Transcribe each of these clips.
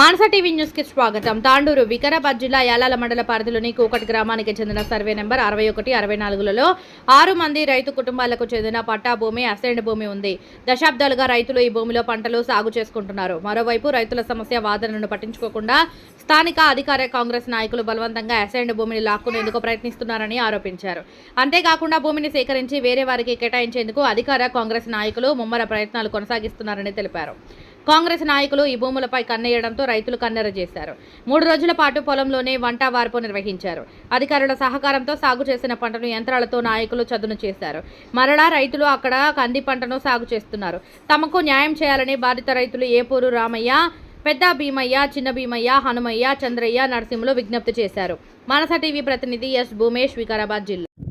మానస TV న్యూస్కి స్వాగతం. తాండూరు వికారాబాద్ జిల్లా యాలాల మండల పరిధిలోని కూకటి గ్రామానికి చెందిన సర్వే నెంబర్ అరవై ఒకటి అరవై నాలుగులలో ఆరు మంది రైతు కుటుంబాలకు చెందిన పట్టా భూమి అసెండ్ భూమి ఉంది. దశాబ్దాలుగా రైతులు ఈ భూమిలో పంటలు సాగు చేసుకుంటున్నారు. మరోవైపు రైతుల సమస్య వాదనను పట్టించుకోకుండా స్థానిక అధికార కాంగ్రెస్ నాయకులు బలవంతంగా అసెండ్ భూమిని లాక్కునేందుకు ప్రయత్నిస్తున్నారని ఆరోపించారు. అంతేకాకుండా భూమిని సేకరించి వేరే వారికి కేటాయించేందుకు అధికార కాంగ్రెస్ నాయకులు ముమ్మర ప్రయత్నాలు కొనసాగిస్తున్నారని తెలిపారు. కాంగ్రెస్ నాయకులు ఈ భూములపై కన్నేయడంతో రైతులు కన్నెర చేశారు. మూడు రోజుల పాటు పొలంలోనే వంట వార్పు నిర్వహించారు. అధికారుల సహకారంతో సాగు చేసిన పంటను యంత్రాలతో నాయకులు చదును చేశారు. మరలా రైతులు అక్కడ కంది పంటను సాగు చేస్తున్నారు. తమకు న్యాయం చేయాలని బాధిత రైతులు ఏపూరు రామయ్య పెద్ద భీమయ్య చిన్న భీమయ్య హనుమయ్య చంద్రయ్య నరసింహులు విజ్ఞప్తి చేశారు. మానస టీవీ ప్రతినిధి ఎస్ భూమేష్ వికారాబాద్ జిల్లా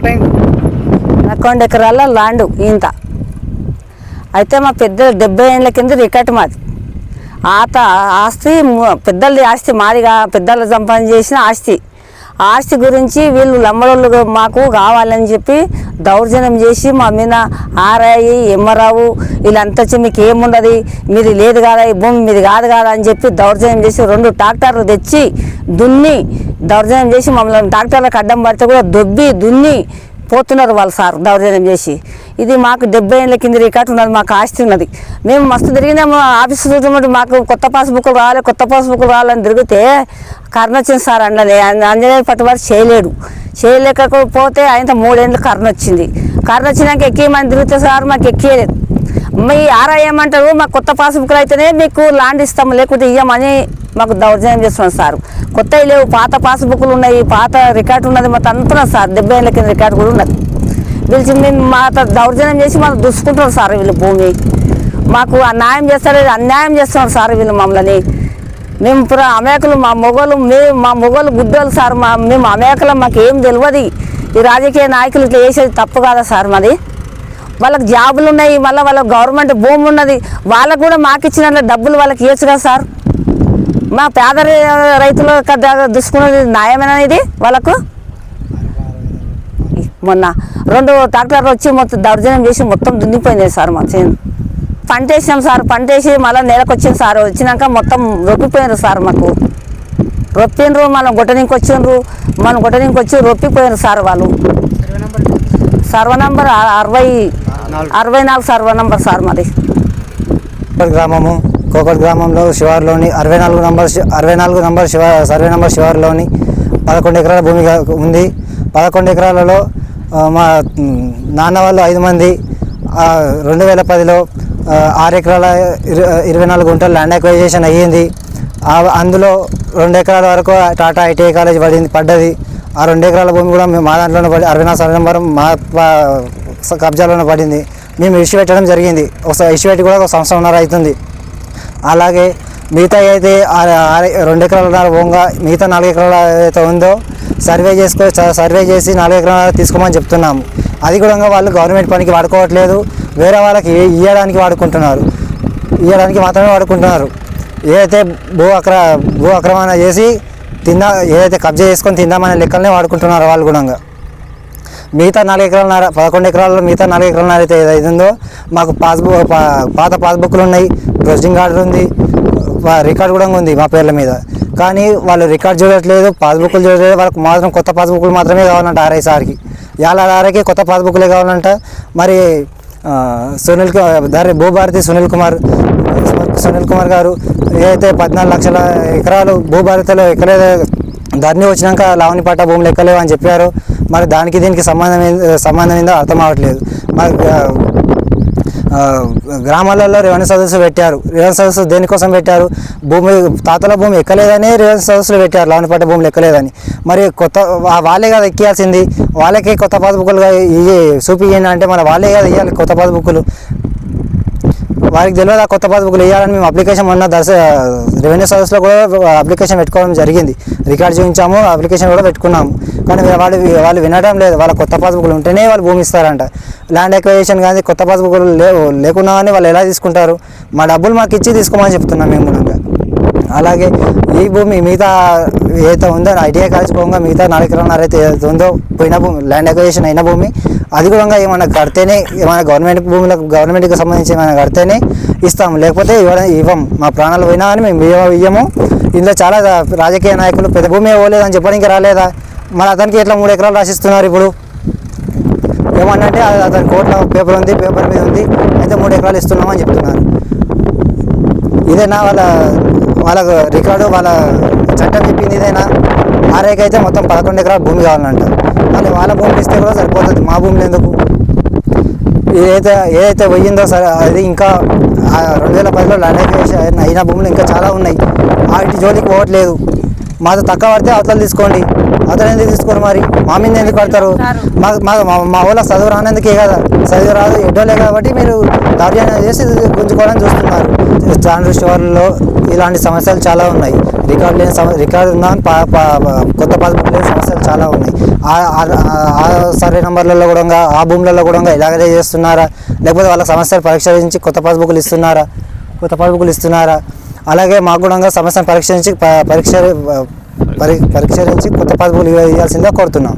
స్టార్ట్ అయింది. ఎకరాల లాండు ఇంత. అయితే మా పెద్ద డెబ్బై ఏళ్ళ కింద రికార్డ్ మాది. ఆత ఆస్తి పెద్దలది ఆస్తి మాదిగా పెద్దలు సంపాదన చేసిన ఆస్తి. ఆస్తి గురించి వీళ్ళు లంబడోళ్ళు మాకు కావాలని చెప్పి దౌర్జన్యం చేసి మా మీద ఆర్ఐ ఎమ్మరావు వీళ్ళంతా వచ్చి మీకు ఏముండదు? మీది లేదు కదా ఈ భూమి మీది కాదు కదా అని చెప్పి దౌర్జన్యం చేసి రెండు ట్రాక్టర్లు తెచ్చి దున్ని దౌర్జన్యం చేసి మమ్మల్ని డాక్టర్లకు అడ్డం పడితే కూడా దొబ్బి దున్ని పోతున్నారు వాళ్ళు సార్ దౌర్జన్యం చేసి. ఇది మాకు డెబ్బై ఏళ్ళ కింద రికార్డు ఉన్నది మాకు ఆస్తి ఉన్నది. మేము మస్తు తిరిగినాము ఆఫీస్ చూడమంటే మాకు కొత్త పాస్బుక్లు రావాలి కొత్త పాస్బుక్లు రావాలని తిరిగితే కర్ణ వచ్చింది సార్ అండలే అంజనేయ పట్టుబడి చేయలేడు. చేయలేకపోతే ఆయన మూడేళ్ళు కర్ణ వచ్చింది కర్ణ వచ్చినాక ఎక్కేయమని తిరిగితే సార్ మాకు ఎక్కేయలేదు మీ ఆరా ఏమంటారు? మాకు కొత్త పాస్బుక్లు అయితేనే మీకు ల్యాండ్ ఇస్తాము లేకపోతే ఇయ్యమని మాకు దౌర్జన్యం చేస్తున్నాం సార్. కొత్తవి లేవు పాత పాస్బుక్లు ఉన్నాయి పాత రికార్డు ఉన్నది మొత్తం అంటున్నారు సార్ డెబ్బై ఏళ్ళ కింద రికార్డు కూడా ఉన్నది. పిలిచి మేము మా దౌర్జన్యం చేసి మనం దుసుకుంటున్నారు సార్ వీళ్ళు భూమి. మాకు అన్యాయం చేస్తారు అన్యాయం చేస్తున్నారు సార్ వీళ్ళు మమ్మల్ని. మేము ఇప్పుడు అమేకలు మా మొగలు మేము మా మొగలు గుడ్డోలు సార్ మా మేము అమేకలు మాకు ఏం తెలియదు ఈ రాజకీయ నాయకులు ఇట్లా చేసేది తప్పు కాదా సార్ మాది? వాళ్ళకి జాబులు ఉన్నాయి మళ్ళీ వాళ్ళకి గవర్నమెంట్ భూమి ఉన్నది. వాళ్ళకు కూడా మాకు ఇచ్చిన డబ్బులు వాళ్ళకి ఇవ్వచ్చు కదా సార్? మా పేద రైతులు దుసుకునేది కథ న్యాయమేనా ఇది వాళ్ళకు? మొన్న రెండు ట్రాక్టర్లు వచ్చి మొత్తం దౌర్జన్యం చేసి మొత్తం దున్నిపోయింది సార్ మా చేను. పంట వేసినాం సార్ పంట వేసి మళ్ళీ నేలకు వచ్చింది సార్ వచ్చినాక మొత్తం రొప్పిపోయినారు సార్ మాకు. రొప్పిండ్రు మనం గుట్టనికి వచ్చిండ్రు మనం గుట్టనికి వచ్చి రొప్పిపోయినారు సార్ వాళ్ళు. సర్వ నంబర్ అరవై అరవై నాలుగు సర్వ నంబర్ సార్ మాది. గ్రామము. కోకట్ గ్రామంలో శివారులోని అరవై నాలుగు నంబర్ అరవై నాలుగు నంబర్ శివ సర్వే నంబర్ శివారులోని పదకొండు ఎకరాల భూమి ఉంది. పదకొండు ఎకరాలలో మా నాన్న వాళ్ళు ఐదు మంది రెండు వేల పదిలో ఆరు ఎకరాల ఇరవై నాలుగు గుంటలు ల్యాండ్ అక్వైజేషన్ అయ్యింది. అందులో రెండు ఎకరాల వరకు టాటా ఐటీఐ కాలేజ్ పడింది పడ్డది. ఆ రెండు ఎకరాల భూమి కూడా మేము మా దాంట్లోనే పడి అరవై నాలుగు సర్వే నెంబర్ మా కబ్జాలోనే పడింది. మేము ఇష్యూ పెట్టడం జరిగింది. ఒక ఇష్యూ పెట్టి కూడా ఒక సంవత్సరంన్నర అవుతుంది. అలాగే మిగతా అయితే ఆ- రెండు ఎకరాల బొంగ మిగతా నాలుగు ఎకరాల ఏదైతే ఉందో సర్వే చేసుకో సర్వే చేసి నాలుగు ఎకరాల తీసుకోమని చెప్తున్నాము. అది కూడా వాళ్ళు గవర్నమెంట్ పనికి వాడుకోవట్లేదు. వేరే వాళ్ళకి ఇవ్వడానికి వాడుకుంటున్నారు. ఇవ్వడానికి మాత్రమే వాడుకుంటున్నారు. ఏదైతే భూ అక్ర భూ అక్రమణ చేసి తిందా ఏదైతే కబ్జా చేసుకొని తిందామనే లెక్కలనే వాడుకుంటున్నారు వాళ్ళు కూడా మిగతా నాలుగు ఎకరాల పదకొండు ఎకరాల్లో మిగతా నాలుగు ఎకరాలన్నర అయితే ఏదైతే ఉందో మాకు పాస్బుక్ పాత పాస్బుక్లు ఉన్నాయి ప్రొసీడింగ్ ఆర్డర్ ఉంది రికార్డ్ కూడా ఉంది మా పేర్ల మీద. కానీ వాళ్ళు రికార్డ్ చూడట్లేదు పాస్బుక్లు చూడట్లేదు వాళ్ళకి మాత్రం కొత్త పాస్బుక్లు మాత్రమే కావాలంట ఆర్ఐ సార్కి. ఇవాళ ఆర్ఐకి కొత్త పాస్బుక్లే కావాలంట. మరి సునీల్ దారి భూభారతి సునీల్ కుమార్ సునీల్ కుమార్ గారు ఏదైతే పద్నాలుగు లక్షల ఎకరాలు భూభారతిలో ఎక్కలేదు ధరణి వచ్చినాక లావణిపాట భూములు ఎక్కలేవు అని చెప్పారు మరి దానికి దీనికి సంబంధం సంబంధం ఏందో అర్థం అవ్వట్లేదు. మరి గ్రామాలలో రెవెన్యూ సదస్సు పెట్టారు. రెవెన్యూ సదస్సు దేనికోసం పెట్టారు? భూమి తాతల భూమి ఎక్కలేదని రెవెన్యూ సదస్సులు పెట్టారు. లావణపట్ట భూములు ఎక్కలేదని. మరి కొత్త వాళ్ళే కదా ఎక్కియాల్సింది. వాళ్ళకే కొత్త పాస్బుక్లుగా ఇవి చూపియండి అంటే మన వాళ్ళే కదా ఇవ్వాలి కొత్త పాస్బుక్లు. వారికి తెలియదు ఆ కొత్త పాస్బుక్లు వేయాలని మేము అప్లికేషన్ మొన్న దశ రెవెన్యూ సర్వీస్లో కూడా అప్లికేషన్ పెట్టుకోవడం జరిగింది. రికార్డ్ చూపించాము అప్లికేషన్ కూడా పెట్టుకున్నాము. కానీ వాళ్ళు వాళ్ళు వినడం లేదు. వాళ్ళ కొత్త పాస్బుక్లు ఉంటేనే వాళ్ళు భూమి ఇస్తారంట. ల్యాండ్ ఎక్వైజేషన్ కానీ కొత్త పాస్బుక్లు లేవు లేకున్నా కానీ వాళ్ళు ఎలా తీసుకుంటారు? మా డబ్బులు మాకు ఇచ్చి తీసుకోమని చెప్తున్నాం మేము కూడా. అలాగే ఈ భూమి మిగతా ఏదైతే ఉందో ఐటీఐ కాలేజ్ పోగా మిగతా నాలుగు ఎకరాలు అయితే ఉందో పోయిన భూమి ల్యాండ్ అక్విజిషన్ అయిన భూమి అది కూడా ఏమైనా కడితేనే ఏమైనా గవర్నమెంట్ భూములకు గవర్నమెంట్కి సంబంధించి ఏమైనా కడితేనే ఇస్తాము. లేకపోతే ఇవ్వడం ఇవ్వం. మా ప్రాణాలు పోయినా కానీ మేము ఇవ్వము ఇందులో చాలా రాజకీయ నాయకులు పెద్ద భూమి ఇవ్వలేదని చెప్పడానికి రాలేదా? మరి అతనికి ఎట్లా మూడు ఎకరాలు రాసిస్తున్నారు ఇప్పుడు? ఏమన్నంటే అతని కోర్టులో పేపర్ ఉంది పేపర్ మీద ఉంది. అయితే మూడు ఎకరాలు ఇస్తున్నామని చెప్తున్నారు. ఇదేనా వాళ్ళ వాళ్ళ రికార్డు వాళ్ళ చట్టం చెప్పింది ఇదేనా ఆరేకి అయితే మొత్తం పదకొండు ఎకరాల భూమి కావాలంట. మళ్ళీ వాళ్ళ భూమి ఇస్తే కూడా సరిపోతుంది. మా భూమిలో ఎందుకు? ఏదైతే ఏదైతే పోయిందో సరే అది ఇంకా రెండు వేల పదిలో ల్యాండ్ అయిన భూములు ఇంకా చాలా ఉన్నాయి. వాటి జోలికి పోవట్లేదు. మాతో తక్కువ పడితే అవతల తీసుకోండి. అవతల ఎందుకు తీసుకోరు మరి? మా మీద ఎందుకు పడతారు మా మా వాళ్ళ చదువు రానందుకే కదా. చదువు రాదు ఎడ్డోలే కాబట్టి మీరు దౌర్జన్యం చేసి గుంజుకోవడం చూస్తున్నారు. చాండ్రు స్టోర్లో ఇలాంటి సమస్యలు చాలా ఉన్నాయి. రికార్డు లేని సమ రికార్డు ఉందా? కొత్త పాస్బుక్ లేని సమస్యలు చాలా ఉన్నాయి. ఆ- సర్వే నెంబర్లలో కూడా ఆ భూములలో కూడా ఇలాగే చేస్తున్నారా? లేకపోతే వాళ్ళ సమస్యలు పరిష్కరించి కొత్త పాస్బుక్లు ఇస్తున్నారా? కొత్త పాస్బుక్లు ఇస్తున్నారా? అలాగే మాకు కూడా సమస్యను పరీక్షించి ప- పరీక్ష నుంచి పరీక్షించి కొత్త పదవులు ఇవ్వాల్సిందిగా కోరుతున్నాం.